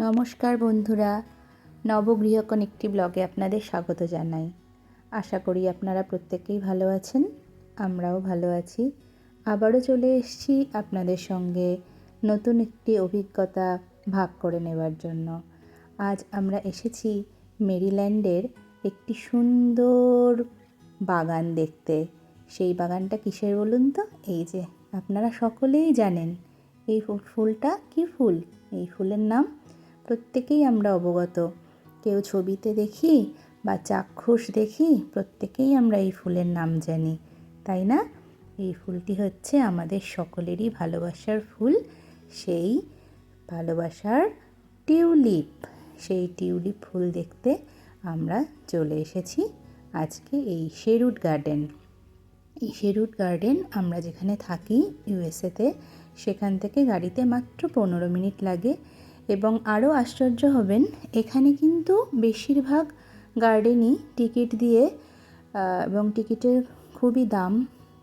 নমস্কার বন্ধুরা নবগৃহকোণ একটি ব্লগে আপনাদের স্বাগত জানাই। আশা করি আপনারা প্রত্যেকেই ভালো আছেন, আমরাও ভালো আছি। আবারও চলে এসেছি আপনাদের সঙ্গে নতুন একটি অভিজ্ঞতা ভাগ করে নেবার জন্য। আজ আমরা এসেছি মেরিল্যান্ডের একটি সুন্দর বাগান দেখতে। সেই বাগানটা কিসের বলুন তো? এই যে, আপনারা সকলেই জানেন, এই ফুলটা কি ফুল? এই ফুলের নাম প্রত্যেকেই আমরা অবগত। কেউ ছবিতে দেখি বা চাক্ষুষ দেখি, প্রত্যেকেই আমরা এই ফুলের নাম জানি, তাই না? এই ফুলটি হচ্ছে আমাদের সকলেরই ভালোবাসার ফুল, সেই ভালোবাসার টিউলিপ। সেই টিউলিপ ফুল দেখতে আমরা চলে এসেছি আজকে এই শেরুট গার্ডেন। এই শেরুট গার্ডেন আমরা যেখানে থাকি ইউএসএতে সেখান থেকে গাড়িতে মাত্র পনেরো মিনিট লাগে। এবং আরও আশ্চর্য হবেন, এখানে কিন্তু বেশিরভাগ গার্ডেনই টিকিট দিয়ে এবং টিকিটের খুবই দাম,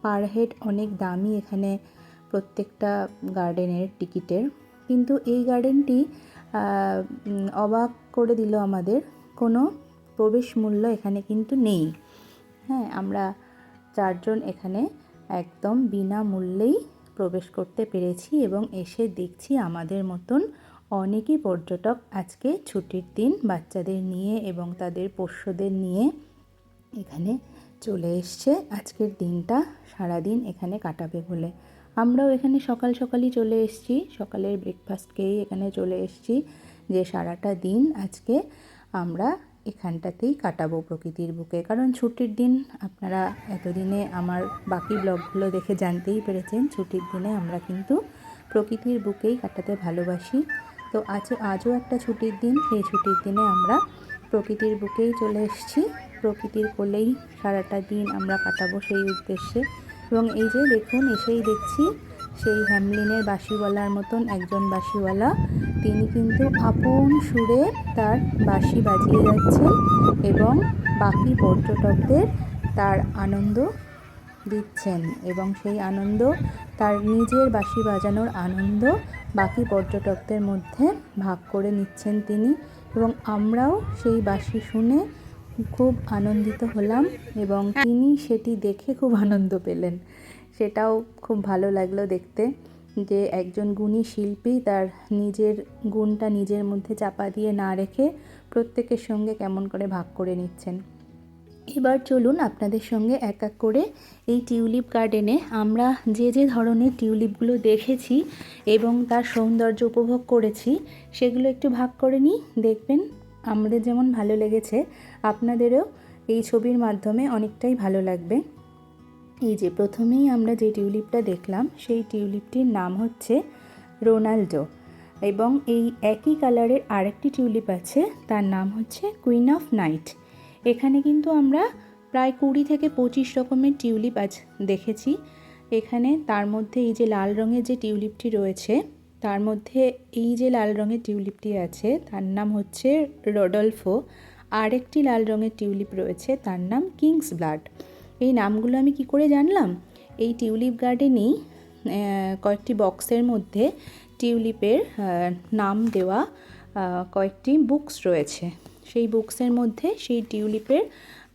পার হেড অনেক দামই এখানে প্রত্যেকটা গার্ডেনের টিকিটের। কিন্তু এই গার্ডেনটি অবাক করে দিল আমাদের, কোনো প্রবেশ মূল্য এখানে কিন্তু নেই। হ্যাঁ আমরা চারজন এখানে একদম বিনামূল্যেই প্রবেশ করতে পেরেছি এবং এসে দেখছি আমাদের মতন অনেকই পর্যটক আজকে ছুটির দিন বাচ্চাদের নিয়ে এবং তাদের পোষ্যদের নিয়ে এখানে চলে এসছে। আজকের দিনটা সারাদিন এখানে কাটাবে বলে। আমরাও এখানে সকাল সকালই চলে এসেছি। সকালের ব্রেকফাস্ট খেয়েই এখানে চলে এসেছি যে সারাটা দিন আজকে আমরা এখানটাতেই কাটাবো প্রকৃতির বুকে। কারণ ছুটির দিন আপনারা এতদিনে আমার বাকি ব্লগগুলো দেখে জানতেই পেরেছেন, ছুটির দিনে আমরা কিন্তু প্রকৃতির বুকেই কাটাতে ভালোবাসি। তো আছে আজও একটা ছুটির দিন। সেই ছুটির দিনে আমরা প্রকৃতির বুকেই চলে এসেছি। প্রকৃতির কোলেই সারাটা দিন আমরা কাটাবো সেই উদ্দেশ্যে। এবং এই যে দেখুন, এসেই দেখছি সেই হ্যামলিনের বাঁশিওয়ালার মতন একজন বাঁশিওয়ালা। তিনি কিন্তু আপন সুরে তার বাঁশি বাজিয়ে যাচ্ছেন এবং বাকি পর্যটকদের তার আনন্দ দিচ্ছেন। এবং সেই আনন্দ, তার নিজের বাঁশি বাজানোর আনন্দ বাকি পর্যটকদের মধ্যে ভাগ করে নিচ্ছেন তিনি এবং আমরাও সেই বাঁশি শুনে খুব আনন্দিত হলাম এবং তিনি সেটি দেখে খুব আনন্দ পেলেন। সেটাও খুব ভালো লাগল দেখতে যে একজন গুণী শিল্পী তার নিজের গুণটা নিজের মধ্যে চাপা দিয়ে না রেখে প্রত্যেকের সঙ্গে কেমন করে ভাগ করে নিচ্ছেন। এবার চলুন আপনাদের সঙ্গে এক এক করে এই টিউলিপ গার্ডেনে আমরা যে যে ধরনের টিউলিপগুলো দেখেছি এবং তার সৌন্দর্য উপভোগ করেছি, সেগুলো একটু ভাগ করে নিই। দেখবেন আমাদের যেমন ভালো লেগেছে, আপনাদেরও এই ছবির মাধ্যমে অনেকটাই ভালো লাগবে। এই যে প্রথমেই আমরা যে টিউলিপটা দেখলাম, সেই টিউলিপটির নাম হচ্ছে রোনাল্ডো এবং এই একই কালারের আরেকটি টিউলিপ আছে, তার নাম হচ্ছে কুইন অফ নাইট। এখানে কিন্তু আমরা প্রায় কুড়ি থেকে পঁচিশ রকমের টিউলিপ আজ দেখেছি। এখানে তার মধ্যে এই যে লাল রঙের যে টিউলিপটি রয়েছে, তার মধ্যে এই যে লাল রঙের টিউলিপটি আছে, তার নাম হচ্ছে রডলফো। আর একটি লাল রঙের টিউলিপ রয়েছে, তার নাম কিংস ব্লাড। এই নামগুলো আমি কি করে জানলাম? এই টিউলিপ গার্ডেনেই কয়েকটি বক্সের মধ্যে টিউলিপের নাম দেওয়া কয়েকটি বুকস রয়েছে। সেই বুকসের মধ্যে, সেই টিউলিপের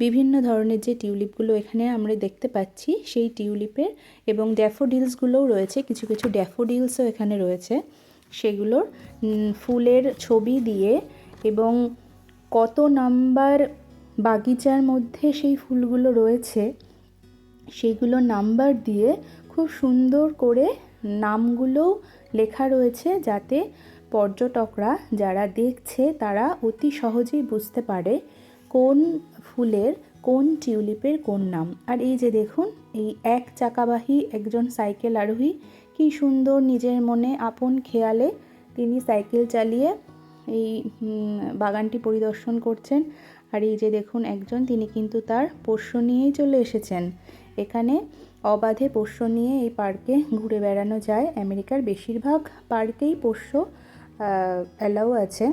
বিভিন্ন ধরনের যে টিউলিপগুলো এখানে আমরা দেখতে পাচ্ছি, সেই টিউলিপের এবং ড্যাফোডিলসগুলোও রয়েছে, কিছু কিছু ড্যাফোডিলসও এখানে রয়েছে। সেগুলোর ফুলের ছবি দিয়ে এবং কত নাম্বার বাগিচার মধ্যে সেই ফুলগুলো রয়েছে, সেগুলো নাম্বার দিয়ে খুব সুন্দর করে নামগুলো লেখা রয়েছে যাতে পর্যটকরা যারা দেখছে, তারা অতি সহজেই বুঝতে পারে কোন ফুলের কোন টিউলিপের কোন নাম। আর এই যে দেখুন, এই এক চাকাবাহী একজন সাইকেল আরোহী, কি সুন্দর নিজের মনে আপন খেয়ালে তিনি সাইকেল চালিয়ে এই বাগানটি পরিদর্শন করছেন। আর এই যে দেখুন একজন, তিনি কিন্তু তার পোষ্য নিয়েই চলে এসেছেন। এখানে অবাধে পোষ্য নিয়ে এই পার্কে ঘুরে বেড়ানো যায়। আমেরিকার বেশিরভাগ পার্কেই পোষ্য অ্যালাউ আছে।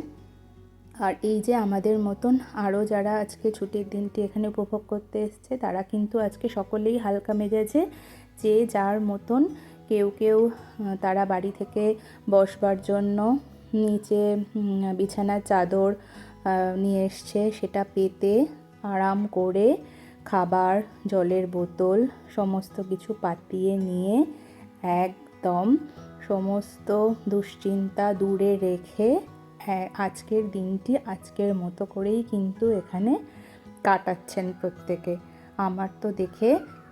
আর এই যে আমাদের মতন আরও যারা আজকে ছুটির দিনটি এখানে উপভোগ করতে এসছে, তারা কিন্তু আজকে সকলেই হালকা মেজাজে যে যার মতন কেউ কেউ তারা বাড়ি থেকে বসবার জন্য নিচে বিছানার চাদর নিয়ে এসছে। সেটা পেতে আরাম করে খাবার, জলের বোতল, সমস্ত কিছু পাতিয়ে নিয়ে একদম সমস্ত দুশ্চিন্তা দূরে রেখে আজকের দিনটি আজকের মতো করেই কিন্তু এখানে কাটাচ্ছেন প্রত্যেকে। আমার তো দেখে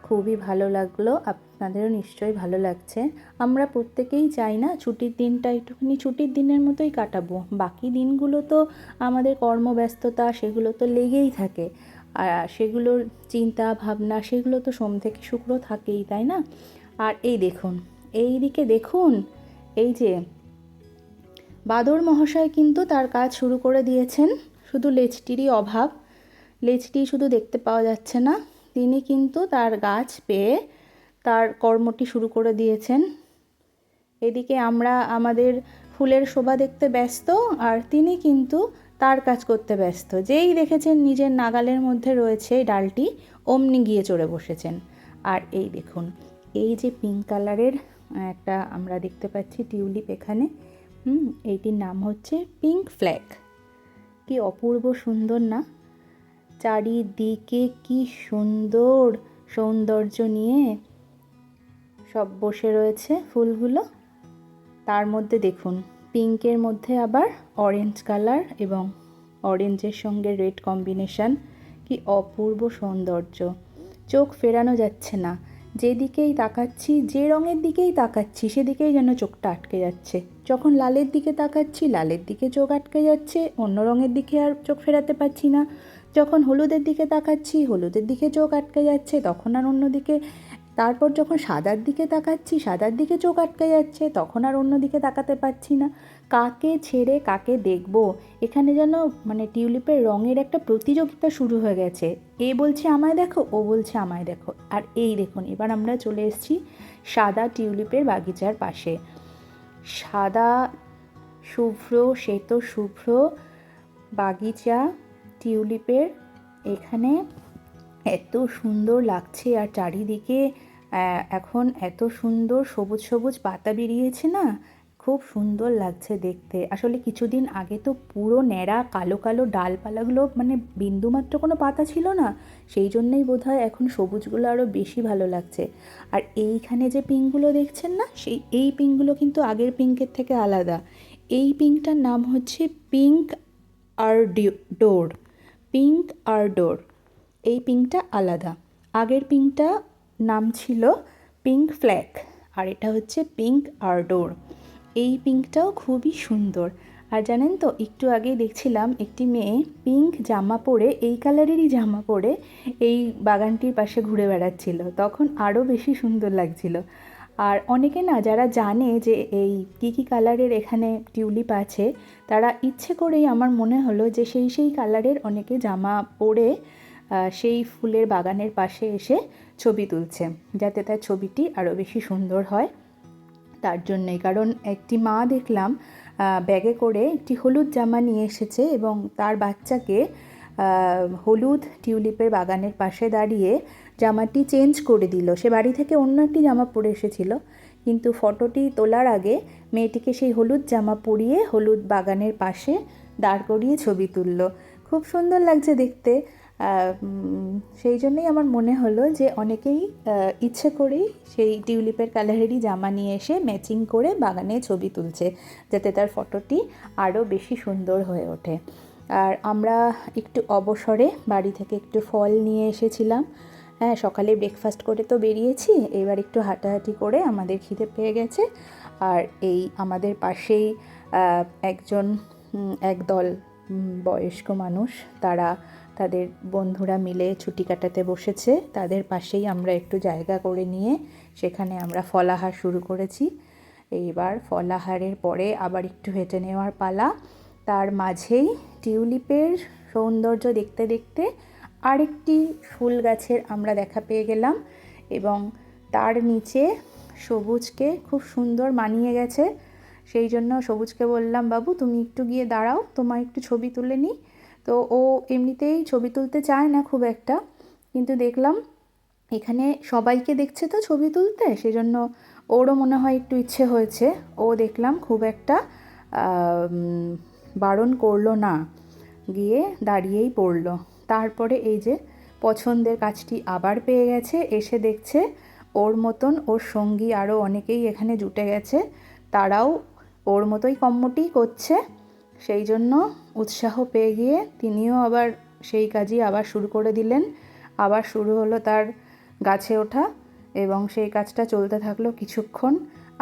খুবই ভালো লাগল, আপনাদেরও নিশ্চয়ই ভালো লাগছে। আমরা প্রত্যেকেই চাই না ছুটির দিনটা একটুখানি ছুটির দিনের মতোই কাটাবো। বাকি দিনগুলো তো আমাদের কর্মব্যস্ততা, সেগুলো তো লেগেই থাকে। আর সেগুলোর চিন্তা ভাবনা, সেগুলো তো সোম থেকে শুক্র থাকেই, তাই না? আর এই দেখুন এই দিকে দেখুন, এই যে। বাদর মহাশয় কিন্তু তার কাজ শুরু করে দিয়েছেন, শুধু লেজটিরই অভাব। লেজটি শুধু দেখতে পাওয়া যাচ্ছে না, তিনি কিন্তু তার গাছ পেয়ে তার কর্মটি শুরু করে দিয়েছেন। এদিকে আমরা আমাদের ফুলের শোভা দেখতে ব্যস্ত, আর তিনি কিন্তু তার কাজ করতে ব্যস্ত। যেই দেখেছেন নিজের নাগালের মধ্যে রয়েছে ডালটি, অমনি গিয়ে চড়ে বসেছেন। আর এই দেখুন, এই যে পিঙ্ক কালারের একটা আমরা দেখতে পাচ্ছি টিউলিপ এখানে। হুম, এইটির নাম হচ্ছে পিঙ্ক ফ্ল্যাগ। কি অপূর্ব সুন্দর না? চারিদিকে কি সুন্দর সৌন্দর্য নিয়ে সব বসে রয়েছে ফুলগুলো। তার মধ্যে দেখুন, পিঙ্কের মধ্যে আবার অরেঞ্জ কালার এবং অরেঞ্জের সঙ্গে রেড কম্বিনেশন। কি অপূর্ব সৌন্দর্য। চোখ ফেরানো যাচ্ছে না। যেদিকেই তাকাচ্ছি, যে রঙের দিকেই তাকাচ্ছি, সেদিকেই যেন চোখটা আটকে যাচ্ছে। যখন লালের দিকে তাকাচ্ছি, লালের দিকে চোখ আটকে যাচ্ছে, অন্য রঙের দিকে আর চোখ ফেরাতে পারছি না। যখন হলুদের দিকে তাকাচ্ছি, হলুদের দিকে চোখ আটকে যাচ্ছে, তখন আর অন্যদিকে তারপর যখন সাদার দিকে তাকাচ্ছি, সাদার দিকে চোখ আটকে যাচ্ছে, তখন আর অন্য দিকে তাকাতে পারছি না। কাকে ছেড়ে কাকে দেখব? এখানে যেন মানে টিউলিপের রঙের একটা প্রতিযোগিতা শুরু হয়ে গেছে। এ বলছে আমায় দেখো, ও বলছে আমায় দেখো। আর এই দেখুন, এবার আমরা চলে এসেছি সাদা টিউলিপের বাগিচার পাশে। সাদা, শুভ্র, শ্বেত শুভ্র বাগিচা টিউলিপের এখানে এত সুন্দর লাগছে। আর চারিদিকে এখন এত সুন্দর সবুজ সবুজ পাতা বেরিয়েছে না? খুব সুন্দর লাগছে দেখতে। আসলে কিছুদিন আগে তো পুরো ন্যাড়া, কালো কালো ডালপালাগুলো মানে বিন্দুমাত্র কোনো পাতা ছিল না, সেই জন্যই বোধহয় এখন সবুজগুলো আরও বেশি ভালো লাগছে। আর এইখানে যে পিঙ্কগুলো দেখছেন না, সেই, এই পিঙ্কগুলো কিন্তু আগের পিঙ্কের থেকে আলাদা। এই পিঙ্কটার নাম হচ্ছে পিঙ্ক আর ডোর পিঙ্ক আরডোর। এই পিঙ্কটা আলাদা। আগের পিঙ্কটা নাম ছিল পিঙ্ক ফ্ল্যাগ, আর এটা হচ্ছে পিঙ্ক আরডোর। এই পিঙ্কটাও খুবই সুন্দর। আর জানেন তো, একটু আগেই দেখছিলাম একটি মেয়ে পিঙ্ক জামা পরে, এই কালারেরই জামা পরে এই বাগানটির পাশে ঘুরে বেড়াচ্ছিল। তখন আরও বেশি সুন্দর লাগছিল। আর অনেকে না, যারা জানে যে এই কী কী কালারের এখানে টিউলিপ আছে, তারা ইচ্ছে করেই আমার মনে হলো যে সেই সেই কালারের অনেকে জামা পরে সেই ফুলের বাগানের পাশে এসে ছবি তুলছে, যাতে তার ছবিটি আরও বেশি সুন্দর হয়। তার জন্যই। কারণ একটি মা দেখলাম ব্যাগে করে একটি হলুদ জামা নিয়ে এসেছে এবং তার বাচ্চাকে হলুদ টিউলিপের বাগানের পাশে দাঁড়িয়ে জামাটি চেঞ্জ করে দিল। সে বাড়ি থেকে অন্য একটি জামা পরে এসেছিল। কিন্তু ফটোটি তোলার আগে মেয়েটিকে সেই হলুদ জামা পরিয়ে হলুদ বাগানের পাশে দাঁড় করিয়ে ছবি তুললো। খুব সুন্দর লাগছে দেখতে। সেই জন্যই আমার মনে হলো যে অনেকেই ইচ্ছে করেই সেই টিউলিপের কালারেরই জামা নিয়ে এসে ম্যাচিং করে বাগানে ছবি তুলছে, যাতে তার ফটোটি আরও বেশি সুন্দর হয়ে ওঠে। আর আমরা একটু অবসরে বাড়ি থেকে একটু ফল নিয়ে এসেছিলাম। হ্যাঁ সকালে ব্রেকফাস্ট করে তো বেরিয়েছি, এবার একটু হাঁটাহাঁটি করে আমাদের খিদে পেয়ে গেছে। আর এই আমাদের পাশেই একজন একদল বয়স্ক মানুষ, তারা তাদের বন্ধুরা মিলে ছুটি কাটাতে বসেছে। তাদের পাশেই আমরা একটু জায়গা করে নিয়ে সেখানে আমরা ফলাহার শুরু করেছি। এইবার ফলাহারের পরে আবার একটু হেঁটে নেওয়ার পালা। তার মাঝেই টিউলিপের সৌন্দর্য দেখতে দেখতে আরেকটি ফুল গাছের আমরা দেখা পেয়ে গেলাম এবং তার নিচে সবুজকে খুব সুন্দর মানিয়ে গেছে। সেই জন্য সবুজকে বললাম, বাবু, তুমি একটু গিয়ে দাঁড়াও তোমার একটু ছবি তুলে নিই। তো ও এমনিতেই ছবি তুলতে চায় না খুব একটা, কিন্তু দেখলাম এখানে সবাইকে দেখছে তো ছবি তুলতে, সেজন্য ওরও মনে হয় একটু ইচ্ছে হয়েছে। ও দেখলাম খুব একটা বারণ করল না, গিয়ে দাঁড়িয়েই পড়ল। তারপরে এই যে পছন্দের কাজটি আবার পেয়ে গেছে, এসে দেখছে ওর মতন ওর সঙ্গী আরও অনেকেই এখানে জুটে গেছে, তারাও ওর মতোই কম্মটি করছে, সেই জন্য উৎসাহ পেয়ে গিয়ে তিনিও আবার সেই কাজই আবার শুরু করে দিলেন। আবার শুরু হলো তার গাছে ওঠা এবং সেই কাজটা চলতে থাকল কিছুক্ষণ।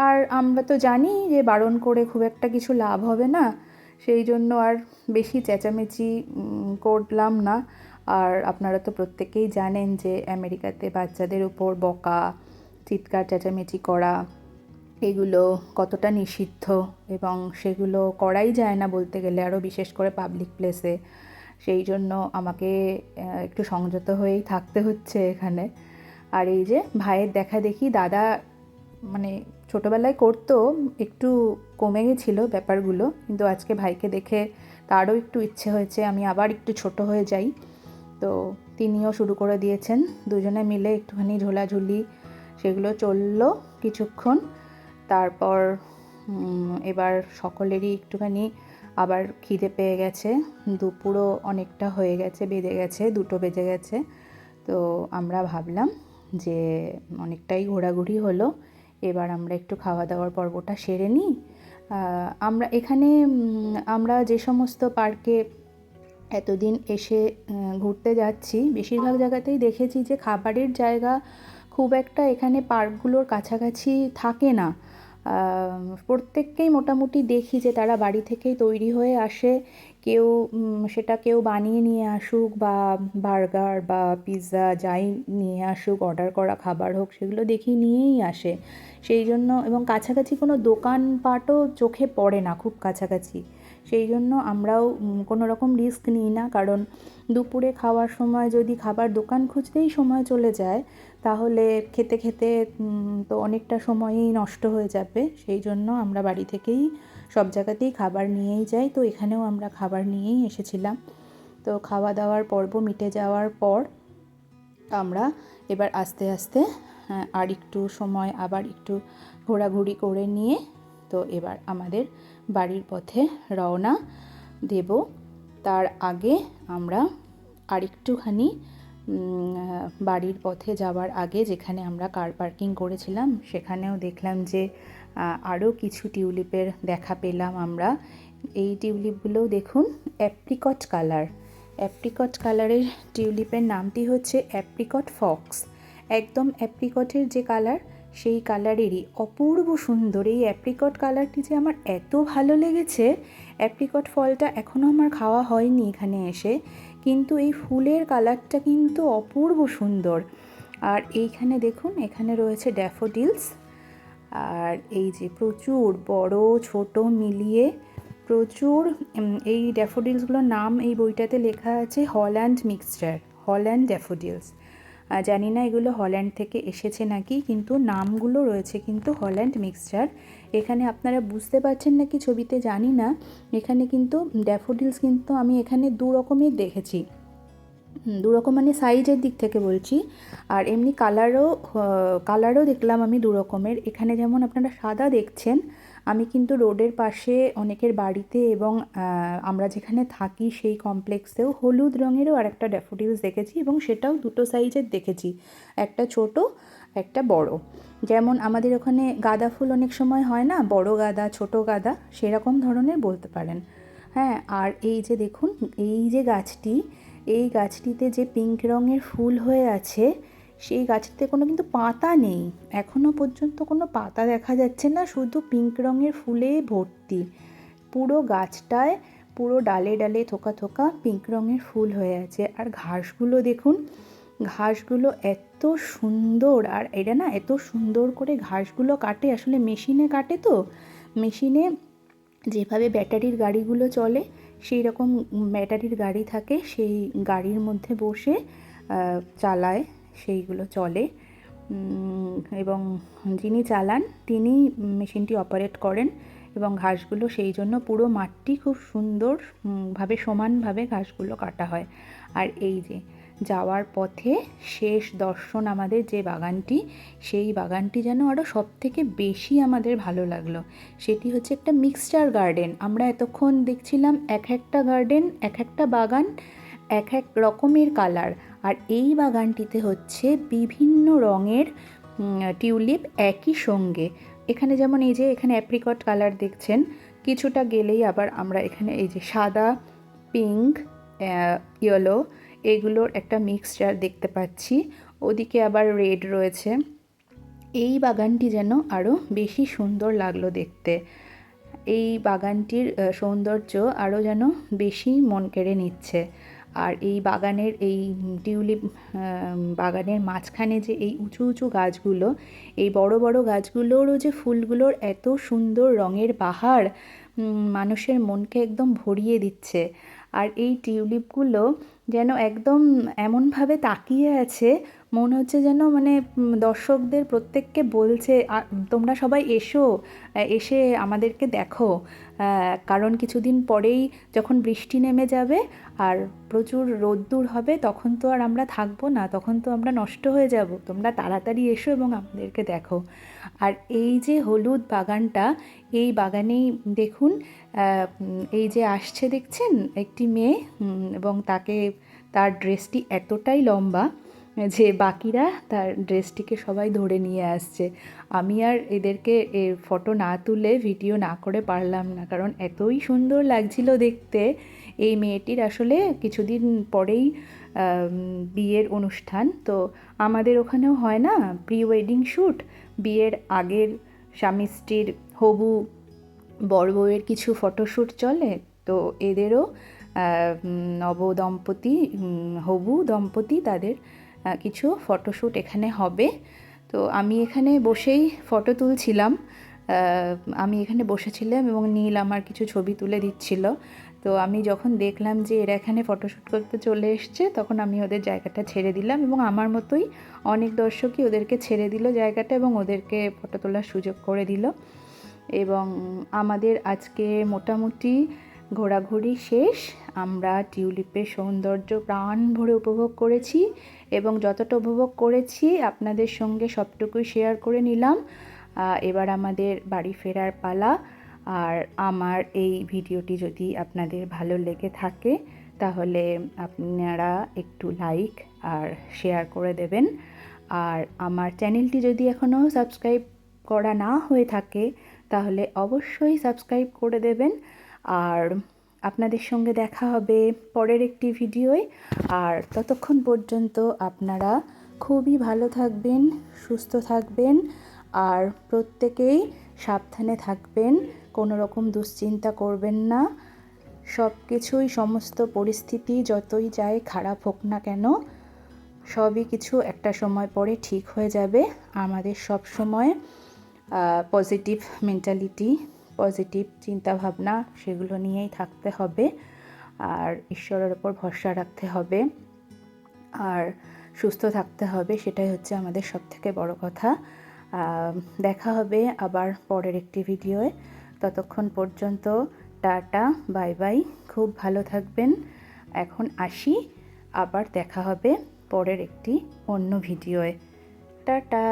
আর আমরা তো জানি যে বারণ করে খুব একটা কিছু লাভ হবে না, সেই জন্য আর বেশি চেঁচামেচি করলাম না। আর আপনারা তো প্রত্যেকেই জানেন যে আমেরিকাতে বাচ্চাদের উপর বকা, চিৎকার, চেঁচামেচি করা এগুলো কতটা নিষিদ্ধ এবং সেগুলো করাই যায় না বলতে গেলে, আরও বিশেষ করে পাবলিক প্লেসে সেই জন্য আমাকে একটু সংযত হয়েই থাকতে হচ্ছে এখানে। আর এই যে ভাইয়ের দেখা দেখি দাদা মানে ছোটোবেলায় করতো, একটু কমে গেছিল ব্যাপারগুলো, কিন্তু আজকে ভাইকে দেখে তারও একটু ইচ্ছে হয়েছে, আমি আবার একটু ছোট হয়ে যাই। তো তিনিও শুরু করে দিয়েছেন, দুজনে মিলে একটুখানি ঝোলাঝুলি, সেগুলো চলল কিছুক্ষণ। তারপর এবার সকলেরই একটুখানি আবার খিদে পেয়ে গেছে। দুপুরও অনেকটা হয়ে গেছে বেজে গেছে, দুটো বেজে গেছে। তো আমরা ভাবলাম যে অনেকটাই ঘোরাঘুরি হলো, এবার আমরা একটু খাওয়া দাওয়ার পর্বটা সেরে নিই। আমরা এখানে আমরা যে সমস্ত পার্কে এতদিন এসে ঘুরতে যাচ্ছি, বেশিরভাগ জায়গাতেই দেখেছি যে খাবারের জায়গা খুব একটা এখানে পার্কগুলোর কাছাকাছি থাকে না। প্রত্যেককেই মোটামুটি দেখি যে তারা বাড়ি থেকেই তৈরি হয়ে আসে। কেউ সেটা কেউ বানিয়ে নিয়ে আসুক বা বার্গার বা পিৎজা যাই নিয়ে আসুক, অর্ডার করা খাবার হোক, সেগুলো দেখি নিয়েই আসে। সেই জন্য, এবং কাছাকাছি কোনো দোকানপাটও চোখে পড়ে না খুব কাছাকাছি। সেই জন্য আমরাও কোনো রকম রিস্ক নিই না। কারণ দুপুরে খাওয়ার সময় যদি খাবার দোকান খুঁজতেই সময় চলে যায় তাহলে খেতে খেতে তো অনেকটা সময়ই নষ্ট হয়ে যাবে। সেই জন্য আমরা বাড়ি থেকেই সব জায়গাতেই খাবার নিয়েই যাই। তো এখানেও আমরা খাবার নিয়েই এসেছিলাম। তো খাওয়া দাওয়ার পর্ব মিটে যাওয়ার পর আমরা এবার আস্তে আস্তে হ্যাঁ, আর একটু সময় আবার একটু ঘোরাঘুরি করে নিয়ে তো এবার আমাদের বাড়ির পথে রওনা দেব। তার আগে আমরা আরেকটুখানি উম, আহ, বাড়ির পথে যাওয়ার আগে যেখানে আমরা কার পার্কিং করেছিলাম, সেখানেও দেখলাম যে আরও কিছু টিউলিপের দেখা পেলাম আমরা। এই টিউলিপগুলোও দেখুন অ্যাপ্রিকট কালার অ্যাপ্রিকট কালারের টিউলিপের নামটি হচ্ছে অ্যাপ্রিকট ফক্স একদম অ্যাপ্রিকটের যে কালার সেই কালারেরই অপূর্ব সুন্দর। এই অ্যাপ্রিকট কালারটি যে আমার এত ভালো লেগেছে অ্যাপ্রিকট ফলটা এখনও আমার খাওয়া হয়নি এখানে এসে। কিন্তু এই ফুলের কালারটা কিন্তু অপূর্ব সুন্দর। আর এইখানে দেখুন, এখানে রয়েছে ড্যাফোডিলস। আর এই যে প্রচুর বড়, ছোট মিলিয়ে প্রচুর এই ড্যাফোডিলসগুলোর নাম এই বইটাতে লেখা আছে হল্যান্ড মিক্সচার, হল্যান্ড ড্যাফোডিলস। জানি না এগুলো হল্যান্ড থেকে এসেছে নাকি, কিন্তু নামগুলো রয়েছে কিন্তু হল্যান্ড মিক্সচার। এখানে আপনারা বুঝতে পারছেন নাকি ছবিতে জানি না, এখানে কিন্তু ড্যাফোডিলস কিন্তু আমি এখানে দু রকমের দেখেছি। দু রকম মানে সাইজের দিক থেকে বলছি, আর এমনি কালারও কালারও দেখলাম আমি দু রকমের। এখানে যেমন আপনারা সাদা দেখছেন আমি কিন্তু রোডের পাশে অনেকের বাড়িতে এবং আমরা যেখানে থাকি সেই কমপ্লেক্সেও হলুদ রঙেরও আর একটা ড্যাফোডিলস দেখেছি এবং সেটাও দুটো সাইজের দেখেছি। একটা ছোট, একটা বড়। যেমন আমাদের ওখানে গাঁদা ফুল অনেক সময় হয় না, বড় গাঁদা, ছোট গাঁদা, সেরকম ধরনের বলতে পারেন। হ্যাঁ আর এই যে দেখুন, এই যে গাছটি, এই গাছটিতে যে পিঙ্ক রঙের ফুল হয়ে আছে সেই গাছটিতে কোনো কিন্তু পাতা নেই। এখনও পর্যন্ত কোনো পাতা দেখা যাচ্ছে না, শুধু পিঙ্ক রঙের ফুলে ভর্তি। পুরো গাছটায় পুরো ডালে ডালে থোকা থোকা পিঙ্ক রঙের ফুল হয়ে আছে। আর ঘাসগুলো দেখুন, ঘাসগুলো এত সুন্দর। আর এটা না এত সুন্দর করে ঘাসগুলো কাটে, আসলে মেশিনে কাটে তো। মেশিনে যেভাবে ব্যাটারির গাড়িগুলো চলে, সেই রকম ব্যাটারির গাড়ি থাকে, সেই গাড়ির মধ্যে বসে চালায়। সেইগুলো চলে। এবং যিনি চালান তিনি মেশিনটি অপারেট করেন এবং ঘাসগুলো সেই জন্য পুরো মাঠটি খুব সুন্দর উম, ভাবে সমানভাবে ঘাসগুলো কাটা হয়। আর এই যে যাওয়ার পথে শেষ দর্শন আমাদের যে বাগানটি সেই বাগানটি যেন আরও সব থেকে বেশি আমাদের ভালো লাগল। সেটি হচ্ছে একটা মিক্সচার গার্ডেন আমরা এতক্ষণ দেখছিলাম এক একটা গার্ডেন এক একটা বাগান এক এক রকমের কালার। আর এই বাগানটিতে হচ্ছে বিভিন্ন রঙের টিউলিপ একই সঙ্গে। এখানে যেমন এই যে এখানে অ্যাপ্রিকট কালার দেখছেন, কিছুটা গেলেই আবার আমরা এখানে এই যে সাদা পিঙ্ক ইয়েলো এগুলোর একটা মিক্সচার দেখতে পাচ্ছি। ওদিকে আবার রেড রয়েছে। এই বাগানটি যেন আরও বেশি সুন্দর লাগল দেখতে। এই বাগানটির সৌন্দর্য আরও যেন বেশি মন কেড়ে নিচ্ছে। আর এই বাগানের, এই টিউলিপ বাগানের মাঝখানে যে এই উঁচু উঁচু গাছগুলো, এই বড় বড় গাছগুলোরও যে ফুলগুলোর এত সুন্দর রঙের বাহার মানুষের মনকে একদম ভরিয়ে দিচ্ছে। আর এই টিউলিপগুলো যেন একদম এমনভাবে তাকিয়ে আছে মনে হচ্ছে যেন মানে দর্শকদের প্রত্যেককে বলছে তোমরা সবাই এসো এসে আমাদেরকে দেখো। কারণ কিছুদিন পরেই যখন বৃষ্টি নেমে যাবে আর প্রচুর রোদ্দুর হবে, তখন তো আর আমরা থাকব না, তখন তো আমরা নষ্ট হয়ে যাব। তোমরা তাড়াতাড়ি এসো এবং আমাদেরকে দেখো। আর এই যে হলুদ বাগানটা, এই বাগানেই দেখুন এই যে আসছে, দেখছেন? একটি মেয়ে এবং তাকে, তার ড্রেসটি এতটাই লম্বা যে বাকিরা তার ড্রেসটিকে সবাই ধরে নিয়ে আসছে। আমি আর এদেরকে এর ফটো না তুলে ভিডিও না করে পারলাম না, কারণ এতই সুন্দর লাগছিল দেখতে। এই মেয়েটির আসলে কিছুদিন পরেই বিয়ের অনুষ্ঠান। তো আমাদের ওখানেও হয় না? প্রি ওয়েডিং শ্যুট বিয়ের আগের স্বামী স্ত্রীর হবু বর বউয়ের কিছু ফটোশ্যুট চলে? তো এদেরও নবদম্পতি হবু দম্পতি তাদের কিছু ফটোশ্যুট এখানে হবে। তো আমি এখানে বসেই ফটো তুলছিলাম। আমি এখানে বসেছিলাম এবং নীল আমার কিছু ছবি তুলে দিচ্ছিল। তো আমি যখন দেখলাম যে এরা এখানে ফটোশ্যুট করতে চলে এসছে, তখন আমি ওদের জায়গাটা ছেড়ে দিলাম এবং আমার মতোই অনেক দর্শকই ওদেরকে ছেড়ে দিল জায়গাটা এবং ওদেরকে ফটো তোলার সুযোগ করে দিল। এবং আমাদের আজকে মোটামুটি ঘোরাঘুরি শেষ, আমরা টিউলিপের সৌন্দর্য প্রাণ ভরে উপভোগ করেছি এবং যতটা উপভোগ করেছি আপনাদের সঙ্গে সবটুকুই শেয়ার করে নিলাম। এবার আমাদের বাড়ি ফেরার পালা। আর আমার এই ভিডিওটি যদি আপনাদের ভালো লেগে থাকে, তাহলে আপনারা একটু লাইক আর শেয়ার করে দেবেন। আর আমার চ্যানেলটি যদি এখনও সাবস্ক্রাইব করা না হয়ে থাকে, তাহলে অবশ্যই সাবস্ক্রাইব করে দেবেন। আর আপনাদের সঙ্গে দেখা হবে পরের একটি ভিডিওয়। আর ততক্ষণ পর্যন্ত আপনারা খুবই ভালো থাকবেন, সুস্থ থাকবেন, আর প্রত্যেকেই সাবধানে থাকবেন, কোনো রকম দুশ্চিন্তা করবেন না। সব কিছুই সমস্ত পরিস্থিতি যতই যায় খারাপ হোক না কেন, সবই কিছু একটা সময় পরে ঠিক হয়ে যাবে। আমাদের সব সময় পজিটিভ মেন্টালিটি পজিটিভ চিন্তাভাবনা সেগুলো নিয়েই থাকতে হবে। আর ঈশ্বরের ওপর ভরসা রাখতে হবে। আর সুস্থ থাকতে হবে, সেটাই হচ্ছে আমাদের সবথেকে বড় কথা। দেখা হবে আবার পরের একটি ভিডিওয়ে ততক্ষণ পর্যন্ত টাটা, বাই বাই, খুব ভালো থাকবেন। এখন আসি, আবার দেখা হবে পরের একটি অন্য ভিডিওয়ে টাটা!